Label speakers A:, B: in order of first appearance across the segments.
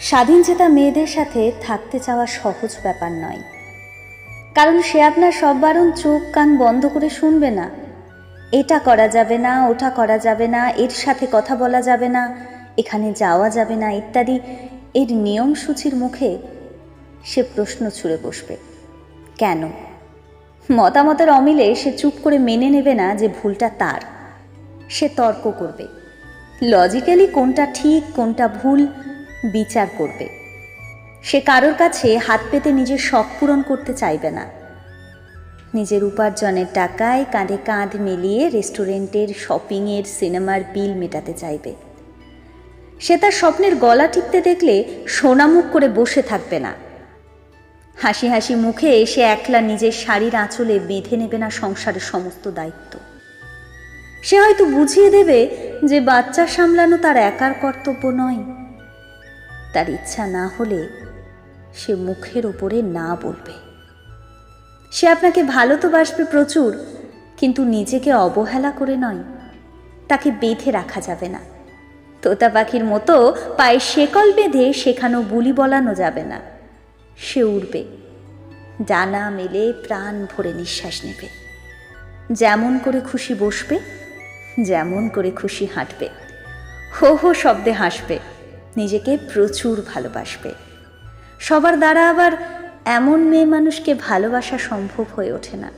A: স্বাধীন চেতা মেয়েদের সাথে থাকতে চাওয়া সহজ ব্যাপার নয়। কারণ সে আপনার সব বারণ চোখ কান বন্ধ করে শুনবে না। এটা করা যাবে না, ওটা করা যাবে না, এর সাথে কথা বলা যাবে না, এখানে যাওয়া যাবে না ইত্যাদি, এর নিয়ম সূচির মুখে সে প্রশ্ন ছুড়ে বসবে। কেন? মতামতের অমিলে সে চুপ করে মেনে নেবে না যে ভুলটা তার। সে তর্ক করবে। লজিক্যালি কোনটা ঠিক, কোনটা ভুল বিচার করবে। সে কারোর কাছে হাত পেতে নিজের শখ পূরণ করতে চাইবে না। নিজের উপার্জনের টাকায় কাঁধে কাঁধ মিলিয়ে রেস্টুরেন্টের, শপিংয়ের, সিনেমার বিল মেটাতে চাইবে। সে তার স্বপ্নের গলা টিপতে দেখলে সোনামুখ করে বসে থাকবে না। হাসি হাসি মুখে সে একলা নিজের শাড়ির আঁচলে বেঁধে নেবে না সংসারের সমস্ত দায়িত্ব। সে হয়তো বুঝিয়ে দেবে যে বাচ্চা সামলানো তার একার কর্তব্য নয়। তার ইচ্ছা না হলে সে মুখের ওপরে না বলবে। সে আপনাকে ভালো তো বাসবে প্রচুর, কিন্তু নিজেকে অবহেলা করে নয়। তাকে বেঁধে রাখা যাবে না। তোতা পাখির মতো পায়ে শেকল বেঁধে শেখানো বুলি বলানো যাবে না। সে উড়বে। ডানা মেলে প্রাণ ভরে নিঃশ্বাস নেবে। যেমন করে খুশি বসবে, যেমন করে খুশি হাঁটবে। হো হো শব্দে হাসবে। নিজেকে প্রচুর ভালোবাসবে। সবার দ্বারা আবার এমন মেয়ে মানুষকে ভালোবাসা সম্ভব হয়ে ওঠে না।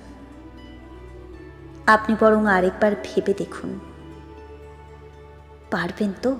A: আপনি বরং আরেকবার ভেবে দেখুন। পারবেন তো?